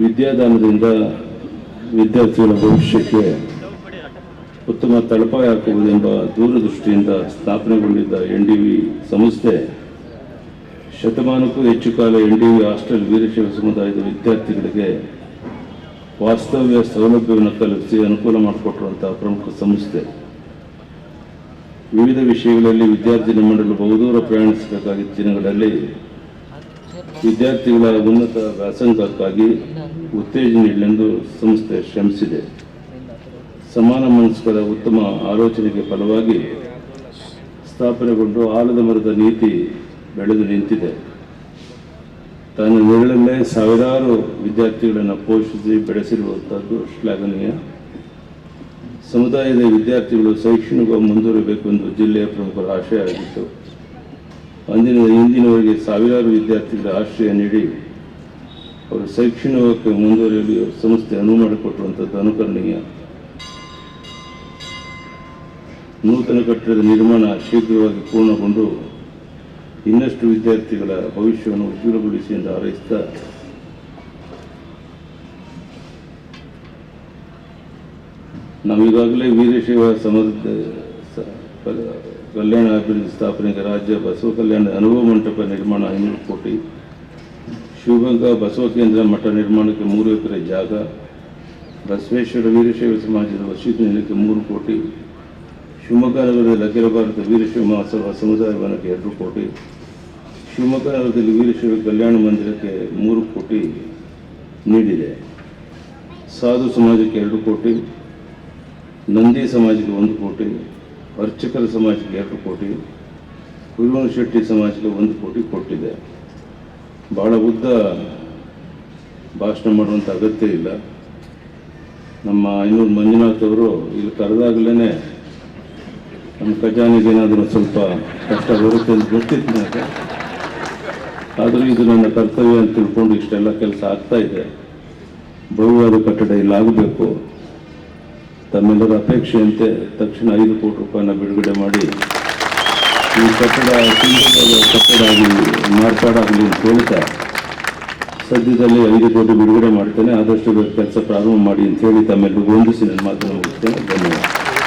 ವಿದ್ಯಾದಾನದಿಂದ ವಿದ್ಯಾರ್ಥಿಗಳ ಭವಿಷ್ಯಕ್ಕೆ ಉತ್ತಮ ತಳಪಾಯ ಹಾಕುವುದೆಂಬ ದೂರದೃಷ್ಟಿಯಿಂದ ಸ್ಥಾಪನೆಗೊಂಡಿದ್ದ ಎನ್ ಡಿ ವಿ ಸಂಸ್ಥೆ, ಶತಮಾನಕ್ಕೂ ಹೆಚ್ಚು ಕಾಲ N D V hostel Veerashaiva ಸಮುದಾಯದ ವಿದ್ಯಾರ್ಥಿಗಳಿಗೆ ವಾಸ್ತವ್ಯ ಸೌಲಭ್ಯವನ್ನು ಕಲ್ಪಿಸಿ ಅನುಕೂಲ ಮಾಡಿಕೊಟ್ಟಿರುವಂತಹ ಪ್ರಮುಖ ಸಂಸ್ಥೆ. ವಿವಿಧ ವಿಷಯಗಳಲ್ಲಿ ವಿದ್ಯಾರ್ಥಿ ಮಂಡಳಿ ಬಹುದೂರ ಪ್ರಯಾಣಿಸಬೇಕಾಗಿದ್ದ ದಿನಗಳಲ್ಲಿ ವಿದ್ಯಾರ್ಥಿಗಳ ಉನ್ನತ ವ್ಯಾಸಂಗಕ್ಕಾಗಿ ಉತ್ತೇಜನ ನೀಡಲೆಂದು ಸಂಸ್ಥೆ ಶ್ರಮಿಸಿದೆ. ಸಮಾನ ಮನಸ್ಕರ ಉತ್ತಮ ಆಲೋಚನೆಗೆ ಫಲವಾಗಿ ಸ್ಥಾಪನೆಗೊಂಡು ಆಲದ ಮರದ ನೀತಿ ಬೆಳೆದು ನಿಂತಿದೆ. ತನ್ನ ನೆರಳಲ್ಲೇ ಸಾವಿರಾರು ವಿದ್ಯಾರ್ಥಿಗಳನ್ನು ಪೋಷಿಸಿ ಬೆಳೆಸಿರುವಂಥದ್ದು ಶ್ಲಾಘನೀಯ. ಸಮುದಾಯದ ವಿದ್ಯಾರ್ಥಿಗಳು ಶೈಕ್ಷಣಿಕ ಮುಂದುವರಿಬೇಕು ಎಂದು ಜಿಲ್ಲೆಯ ಪ್ರಮುಖರ ಆಶಯ ಆಗಿತ್ತು. ಅಂದಿನ ಇಂದಿನವರೆಗೆ ಸಾವಿರಾರು ವಿದ್ಯಾರ್ಥಿಗಳ ಆಶ್ರಯ ನೀಡಿ ಅವರು ಶೈಕ್ಷಣಿಕವಾಗಿ ಮುಂದುವರಿಯಲು ಸಂಸ್ಥೆ ಅನುವು ಮಾಡಿಕೊಟ್ಟಿರುವಂಥದ್ದು ಅನುಕರಣೀಯ. ನೂತನ ಕಟ್ಟಡದ ನಿರ್ಮಾಣ ಶೀಘ್ರವಾಗಿ ಪೂರ್ಣಗೊಂಡು ಇನ್ನಷ್ಟು ವಿದ್ಯಾರ್ಥಿಗಳ ಭವಿಷ್ಯವನ್ನು ಉಜ್ವಲಗೊಳಿಸಿ ಎಂದು ಹಾರೈಸಿದ ನಾವೀಗಾಗಲೇ ವೀರಶೈವ ಸಮೃದ್ಧ ಸ- ಕ- ಕಲ್ಯಾಣ ಅಭಿವೃದ್ಧಿ ಸ್ಥಾಪನೆಗೆ ರಾಜ್ಯ ಬಸವ ಕಲ್ಯಾಣ ಅನುಭವ ಮಂಟಪ ನಿರ್ಮಾಣ ಐನೂರು ಕೋಟಿ. ಶಿವಗಂಗಾ ಬಸವ ಕೇಂದ್ರ ಮಠ ನಿರ್ಮಾಣಕ್ಕೆ ಮೂರು ಎಕರೆ ಜಾಗ. ಬಸವೇಶ್ವರ ವೀರಶೈವ ಸಮಾಜದ ವಸತಿ ನಿಲಯಕ್ಕೆ ಮೂರು ಕೋಟಿ. ಶಿವಮೊಗ್ಗ ನಗರದಲ್ಲಿ ಅಖಿಲ ಭಾರತ ವೀರಶೈವ ಮಹಾಸಭಾ ಸಮುದಾಯ ಭವನಕ್ಕೆ ಎರಡು ಕೋಟಿ. ಶಿವಮೊಗ್ಗ ನಗರದಲ್ಲಿ ವೀರಶೈವ ಕಲ್ಯಾಣ ಮಂದಿರಕ್ಕೆ ಮೂರು ಕೋಟಿ ನೀಡಿದೆ. ಸಾಧು ಸಮಾಜಕ್ಕೆ ಎರಡು ಕೋಟಿ. ನಂದಿ ಸಮಾಜಕ್ಕೆ ಒಂದು ಕೋಟಿ. ಅರ್ಚಕರ ಸಮಾಜಕ್ಕೆ ಎರಡು ಕೋಟಿ ಕುರುವನ ಶೆಟ್ಟಿ ಸಮಾಜಕ್ಕೆ ಒಂದು ಕೋಟಿ ಕೊಟ್ಟಿದೆ. ಬಹಳ ಉದ್ದ ಭಾಷಣ ಮಾಡುವಂಥ ಅಗತ್ಯ ಇಲ್ಲ. ನಮ್ಮ ಇನ್ನೂರು ಮಂಜುನಾಥ್ ಅವರು ಇಲ್ಲಿ ಕರೆದಾಗಲೇ ನಮ್ಮ ಖಜಾನೆಗೆ ಏನಾದರೂ ಸ್ವಲ್ಪ ಕಷ್ಟ ಬರುತ್ತೆ ಅಂತ ಗೊತ್ತಿತ್ತು ನನಗೆ ಆದರೂ ಇದು ನನ್ನ ಕರ್ತವ್ಯ ಅಂತ ತಿಳ್ಕೊಂಡು ಇಷ್ಟೆಲ್ಲ ಕೆಲಸ ಆಗ್ತಾ ಇದೆ. ಭವ್ಯವಾದ ಕಟ್ಟಡ ಇಲ್ಲಿ ಆಗಬೇಕು. ತಮ್ಮೆಲ್ಲರ ಅಪೇಕ್ಷೆಯಂತೆ ತಕ್ಷಣ ಐದು ಕೋಟಿ ರೂಪಾಯಿನ ಬಿಡುಗಡೆ ಮಾಡಿ ಈ ಕಟ್ಟಡ ಸುಂದರವಾದ ಕಟ್ಟಡ ಆಗಿ ಮಾರ್ಪಾಡಾಗಲಿ ಹೇಳ್ತಾ ಸದ್ಯದಲ್ಲಿ ಐದು ಕೋಟಿ ಬಿಡುಗಡೆ ಮಾಡ್ತೇನೆ. ಆದಷ್ಟು ಕೆಲಸ ಪ್ರಾರಂಭ ಮಾಡಿ ಅಂತ ಹೇಳಿ ತಮ್ಮೆಲ್ಲರಿಗೂ ಹೊಂದಿಸಿ ನನ್ನ ಮಾತನ್ನು ಮುಗಿಸ್ತೇನೆ. ಧನ್ಯವಾದ.